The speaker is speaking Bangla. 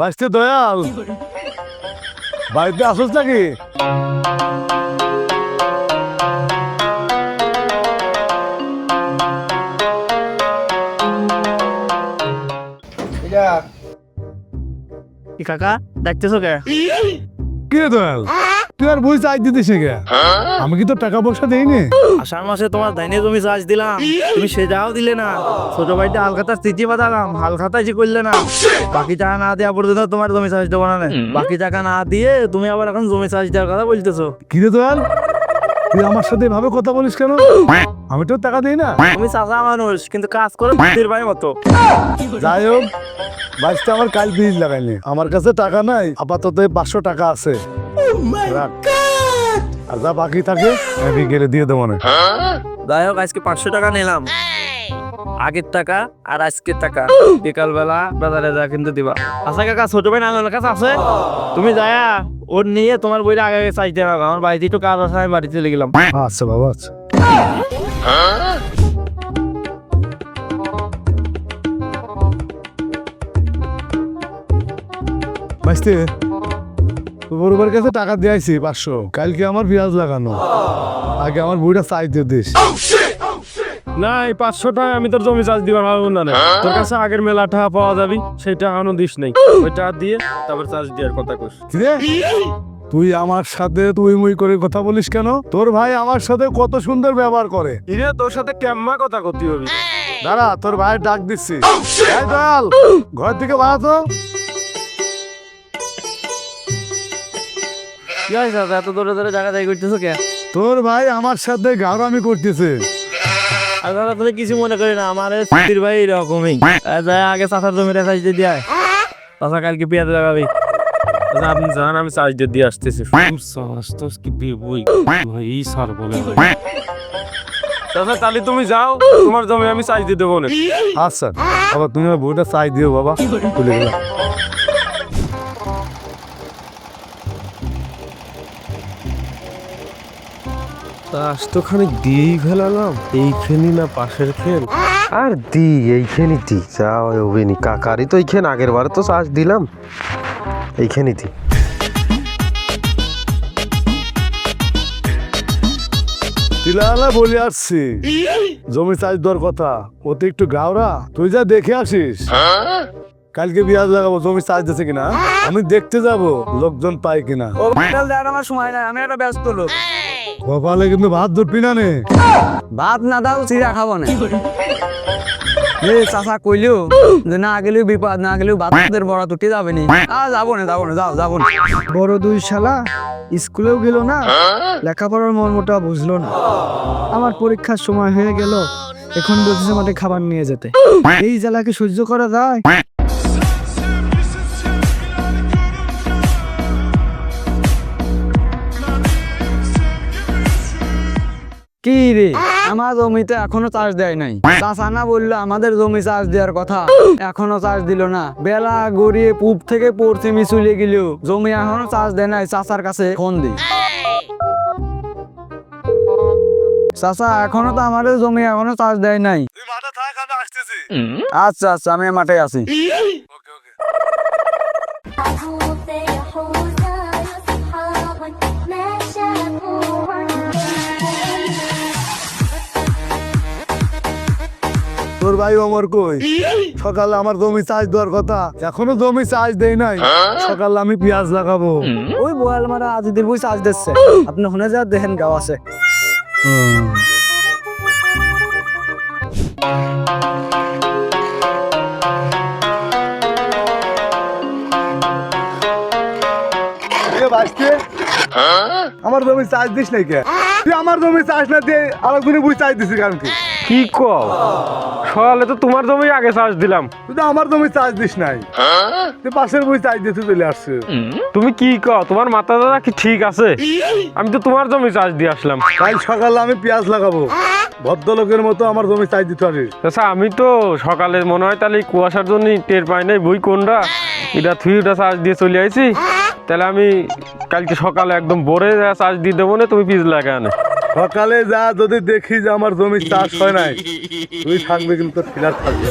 বাঁচতে দয়াল। বাড়িতে আসোস নাকি? কাকা দেখতেছো কে? কে দয়াল? তুই আর বই চাই দিতে শেখে আমি কি তোর টাকা পয়সা দেইনি? আষাঢ় মাসে তোমার ধানে জমি চাষ দিলাম। তুমি সেটাও দিলে না। ছোট ভাইটা হালখাতা স্থিতি বাঁধালাম। হালখাতা যে করলে না বাকি টাকা না দেওয়া পর্যন্ত তোমার জমি চাষ দেবো না বাকি টাকা না দিয়ে তুমি আবার এখন জমি চাষ দেওয়ার কথা বলতেছো। কি রে দয়াল? তুই আমার সাথে এভাবে কথা বলিস কেন? আমি তো টাকা দিই না। তুমি চাষা মানুষ কিন্তু কাজ করো তীর ভাই মতো। যাই হোক বাইশটা আমার কাল বীজ লাগাইনি। আমার কাছে টাকা নাই আপাতত পাঁচশো টাকা আছে। রাখ। আর যা বাকি থাকে আমি গেলে দিয়ে দেবো না যাই হোক আজকে পাঁচশো টাকা নিলাম। আগের টাকা আর আজকের টাকা। বিকাল বেলা বাজারে যা কিন্তু দিবা। আচ্ছা কাকা ছোট ভাই নাঙ্গলের কাছে আছে? তুমি যায়া ওর নিয়ে তোমার বইটা আগে আগে চাইতে হবে আমার বাড়িতে একটু কাজ আছে আমি বাড়িতে চলে গেলাম। আচ্ছা বাবা আচ্ছা। বাইশতে বড়বার কাছে টাকা দিয়েছি পাঁচশো। কালকে আমার পেঁয়াজ লাগানো। আগে আমার বইটা চাই দিয়ে দিস। না এই পাঁচশো টাকা আমি তোর জমি চাষ দিবার ভাবো না তোর কাছে আগের মেলা টাকা পাওয়া যাবি সেই টাকা আনো দিস নেই। ওই টাকা দিয়ে তারপর চাষ দেওয়ার কথা কস কিরে তুই আমার সাথে তুই মুই করে কথা বলিস কেন? তোর ভাই আমার সাথে কত সুন্দর ব্যবহার করে। ইরে তোর সাথে কেমন কথা করতে হবে। দাঁড়া তোর ভাই ডাক দিচ্ছি। ঘর থেকে বাড়াতো কি হয়েছে দাদা? এত দূরে দূরে জায়গা দায়ী করতেছো কে? তোর ভাই আমার সাথে গাওরামি করতেছে। আর দাদা তুমি কিছু মনে করি না আমার এই ভাই এরকমই যাই আগে চাষার চাষ দিয়ে দেয় চাষা কালকে পেঁয়াজ লাগাবি। আপনি জান আমি চাষ দিয়ে দিয়ে আসতেছি। চাষ তো কি বই এই সার বলে চাচা তাহলে তুমি যাও তোমার জমি আমি চাষ দিয়ে দেবো না আচ্ছা বাবা তুমি আমার বইটা চাই দিও বাবা। ভুলে গেলাম। চাষ তো খানিক দিয়েই ফেলালাম এইখানি না পাশের খেল। আর দি এইখানে দি। যা তো এইখান আগের বারে তো চাষ দিলাম। এইখানে দি। তিলালা বলে আসছি। জমি চাষ দেওয়ার কথা ওতে একটু গাওরা তুই যা দেখে আসিস। কালকে পেঁয়াজ লাগাবো জমি চাষ দিচ্ছে কিনা? আমি দেখতে যাব লোকজন পাই কিনা। ও বিকাল দেওয়ার আমার সময় নাই আমি একটা ব্যস্ত লোক। কপালে কিন্তু ভাত ধরবি না নে। ভাত না দাও চিরা খাব না। এ চাচা কইলেও যে না গেলেও বিপদ না গেলেও বাচ্চাদের বড় তুটি যাবে নি। আ যাব না যাব না যাও যাব না। বড় দুই শালা স্কুলেও গেল না লেখাপড়ার মর্মটা বুঝলো না। আমার পরীক্ষার সময় হয়ে গেল এখন বলছে মাঠে খাবার নিয়ে যেতে। এই জ্বালাকে সহ্য করা যায়? কি রে? আমার জমিতে এখনও চাষ দেয় নাই। চাষা না বলল আমাদের জমি চাষ দেওয়ার কথা। এখনও চাষ দিল না। বেলা গড়িয়ে পূব থেকে পশ্চিমে চলে গেল। জমি এখনও চাষ দেয় নাই চাষার কাছে ফোন দি। চাষা এখনও তো আমাদের জমি এখনও চাষ দেয় নাই। তুই মাঠে থাক আমি আচ্ছা আচ্ছা আমি মাঠে আছি। ওকে ওকে। ভাই অমর কই? সকালে আমার জমি চাষ দেওয়ার কথা। এখনও জমি চাষ দেই নাই। সকালে আমি পেঁয়াজ লাগাবো। ওই বয়াল মারা আজিদের বই চাষ দিচ্ছে। আপনি শুনে যা দেখেন গাও আছে। আমার জমি চাষ দিস নাই কে? তুই আমার জমি চাষ না দিয়ে আরেকজনে বুঝ চাষ দিছিস কারণ কি? কি কও? সকালে তো তোমার জমি আগে চাষ দিলাম। তুই আমার জমি চাষ দিস নাই। তুই পাশের বই চাষ দিতে চলে আসছে তুমি কি কও? তোমার মাথা দাদা কি ঠিক আছে? আমি তো তোমার জমি চাষ দিয়ে আসলাম। কাল সকালে আমি পেঁয়াজ লাগাবো। ভদ্রলোকের মতো আমার জমি চাষ দিতে পারিস। আচ্ছা আমি তো সকালে মনে হয় তাহলে কুয়াশার জন্য টের পাই নাই বই কোনটা? এটা থুই ওটা চার্জ দিয়ে চলে আইছি। তাহলে আমি কালকে সকালে একদম ভোরে চার্জ দিয়ে দেবো না তুমি পিস লাগা আনে সকালে যা যদি দেখি যে আমার জমি চাষ হয় নাই, তুই থাকবে কিন্তু ফিলার থাকবে।